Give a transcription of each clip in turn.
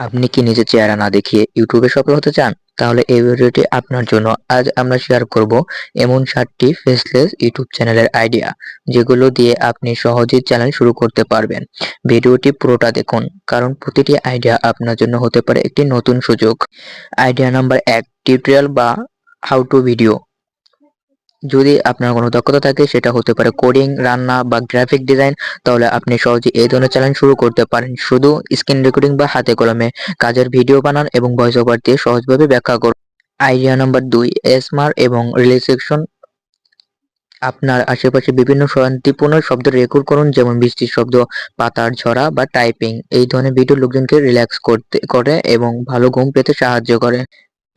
আপনি কি নিজের চেহারা না দেখিয়ে ইউটিউবে সফল হতে চান? তাহলে এই ভিডিওটি আপনার জন্য আজ আমরা শেয়ার করব এমন সাতটি ফেসলেস ইউটিউব চ্যানেলের আইডিয়া যেগুলো দিয়ে আপনি সহজেই চ্যানেল শুরু করতে পারবেন। ভিডিওটি পুরোটা দেখুন, কারণ প্রতিটি আইডিয়া আপনার জন্য হতে পারে একটি নতুন সুযোগ। আইডিয়া নাম্বার এক টিউটোরিয়াল বা হাউ টু ভিডিও যদি আপনার কোনো দক্ষতা থাকে, সেটা হতে পারে কোডিং রান্না বা গ্রাফিক ডিজাইন তাহলে আপনি সহজে এই ধরনের চ্যানেল শুরু করতে পারেন। শুধু স্ক্রিন রেকর্ডিং বা হাতে কলমে কাজের ভিডিও বানান এবং ভয়েস ওভার দিয়ে সহজভাবে ব্যাখ্যা করুন। আইডিয়া নাম্বার দুই এসমার এবং রিলেক্সেশন আপনার আশেপাশে বিভিন্ন শান্তিপূর্ণ শব্দ রেকর্ড করুন, যেমন বৃষ্টির শব্দ, পাতার ঝরা বা টাইপিং এই ধরনের ভিডিও লোকজনকে রিল্যাক্স করতে, করে এবং ভালো ঘুম পেতে সাহায্য করে।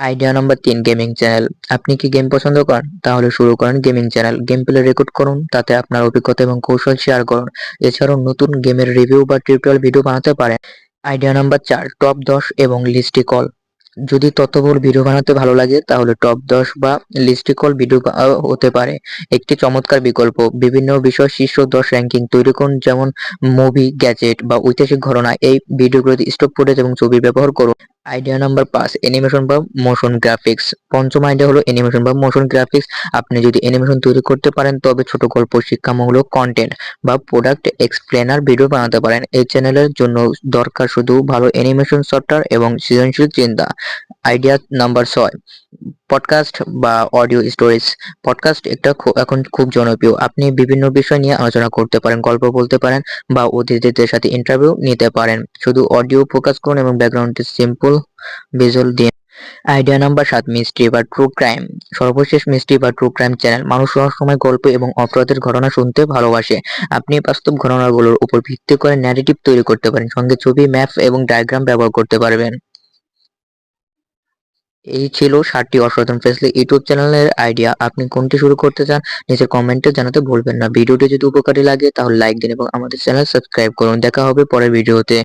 আইডিয়া নাম্বার তিন গেমিং চ্যানেল। আপনি কি গেম পছন্দ করেন? তাহলে শুরু করেন gaming channel. Game play record করুন, তাতে আপনার অভিজ্ঞতা এবং কৌশল শেয়ার করুন। এছাড়াও নতুন গেমের রিভিউ বা টিউটোরিয়াল ভিডিও বানাতে পারেন। আইডিয়া নাম্বার চার টপ দশ এবং লিস্টি কল যদি তথ্যবহুল ভিডিও বানাতে ভালো লাগে, তাহলে টপ দশ বা লিস্টিকল ভিডিও হতে পারে। একটি চমৎকার বিকল্প, বিভিন্ন বিষয় শীর্ষ দশ র্যাঙ্কিং তৈরি করুন, যেমন মুভি গ্যাজেট বা ঐতিহাসিক ঘটনা। এই ভিডিওগুলোতে স্টক ফুটেজ এবং ছবি ব্যবহার করুন। আইডিয়া নাম্বার পাঁচ অ্যানিমেশন বা মোশন গ্রাফিক্স পঞ্চম আইডিয়া হলো অ্যানিমেশন বা মোশন গ্রাফিক্স আপনি যদি অ্যানিমেশন তৈরি করতে পারেন, তবে ছোট গল্প, শিক্ষামূলক কন্টেন্ট বা প্রোডাক্ট এক্সপ্লেনার ভিডিও বানাতে পারেন। এই চ্যানেলের জন্য দরকার শুধু ভালো অ্যানিমেশন সফটওয়্যার এবং সৃজনশীল চিন্তা। আইডিয়া নাম্বার ছয় পডকাস্ট বা অডিও স্টোরেজ পডকাস্ট একটা এখন খুব জনপ্রিয়। আপনি বিভিন্ন বিষয় নিয়ে আলোচনা করতে পারেন, গল্প বলতে পারেন বা অতিথিদের সাথে ইন্টারভিউ নিতে পারেন। শুধু অডিও ফোকাস করুন এবং ব্যাকগ্রাউন্ডে সিম্পল ভিজুয়াল দিন আইডিয়া নাম্বার সাত মিস্ট্রি বা ট্রু ক্রাইম সর্বশেষ মিস্ট্রি বা ট্রু ক্রাইম চ্যানেল মানুষ সময় গল্প এবং অপরাধের ঘটনা শুনতে ভালোবাসে। আপনি বাস্তব ঘটনাগুলোর উপর ভিত্তি করে ন্যারেটিভ তৈরি করতে পারেন, সঙ্গে ছবি ম্যাপ এবং ডায়াগ্রাম ব্যবহার করতে পারবেন। এই ছিল সাতটি অসাধারণ ফেসলি ইউটিউব চ্যানেলের আইডিয়া। আপনি কোনটি শুরু করতে চান, নিজের কমেন্টে জানাতে ভুলবেন না। ভিডিওটি যদি উপকারী লাগে তাহলে লাইক দিন এবং আমাদের চ্যানেল সাবস্ক্রাইব করুন। দেখা হবে পরের ভিডিওতে।